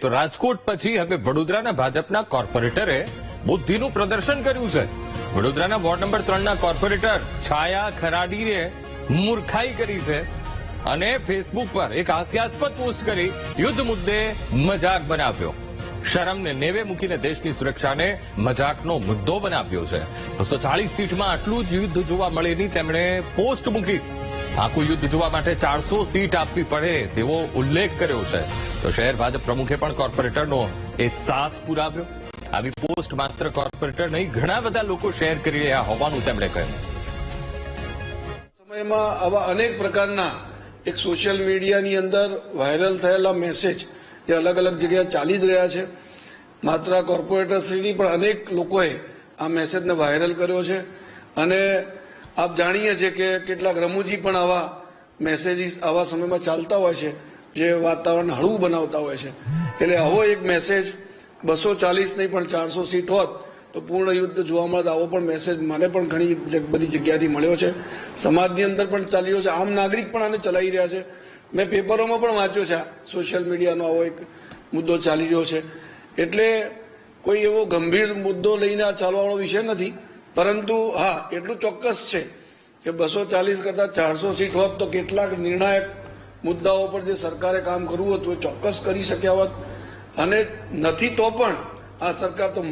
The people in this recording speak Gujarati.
તો રાજકોટ પછી હવે વડોદરાના ભાજપના કોર્પોરેટરે બુદ્ધિનું પ્રદર્શન કર્યું છે. વડોદરાના વોર્ડ નંબર ત્રણના કોર્પોરેટર છાયા ખરાડીએ મૂર્ખાઈ કરી છે અને ફેસબુક પર એક હાસ્યાસ્પદ પોસ્ટ કરી યુદ્ધ મુદ્દે મજાક બનાવ્યો. શરમને નેવે મૂકીને દેશની સુરક્ષાને મજાકનો મુદ્દો બનાવ્યો છે. બસો ચાલીસ સીટમાં આટલું જ યુદ્ધ જોવા મળેની તેમણે પોસ્ટ મૂકી. આખું યુદ્ધ જોવા માટે ચારસો સીટ આપવી પડે તેવો ઉલ્લેખ કર્યો છે. તો શહેર ભાજપ પ્રમુખે પણ કોર્પોરેટરનો એ સાથ પુરાવ્યો. આવી પોસ્ટ માત્ર કોર્પોરેટર નહીં, ઘણા બધા લોકો શેર કરી રહ્યા હોવાનું તેમણે કહ્યું. સમયમાં આવા અનેક પ્રકારના એક સોશિયલ મીડિયાની અંદર વાયરલ થયેલા મેસેજ જે અલગ અલગ જગ્યાએ ચાલી જ રહ્યા છે. માત્ર કોર્પોરેટરશ્રીની પણ અનેક લોકોએ આ મેસેજને વાયરલ કર્યો છે. અને આપ જાણીએ છીએ કે કેટલાક રમૂજી પણ આવા મેસેજીસ આવા સમયમાં ચાલતા હોય છે, જે વાતાવરણ હળવું બનાવતા હોય છે. એટલે આવો એક મેસેજ બસો ચાલીસ નહીં પણ ચારસો સીટ હોત, તો પૂર્ણ યુદ્ધ જોવા મળે આવો પણ મેસેજ મને પણ ઘણી બધી જગ્યાથી મળ્યો છે. સમાજની અંદર પણ ચાલી રહ્યો છે. આમ નાગરિક પણ આને ચલાવી રહ્યા છે. મેં પેપરોમાં પણ વાંચ્યો છે સોશિયલ મીડિયાનો આવો એક મુદ્દો ચાલી રહ્યો છે. એટલે કોઈ એવો ગંભીર મુદ્દો લઈને આ ચાલવાવાળો વિષય નથી. પરંતુ હા, એટલું ચોક્કસ છે કે બસો ચાલીસ કરતાં ચારસો સીટ હોત તો કેટલાક નિર્ણાયક મુદ્દાઓ પર જે સરકારે કામ કરવું હતું એ ચોક્કસ કરી શક્યા હોત. અને નથી તો પણ આ સરકાર તો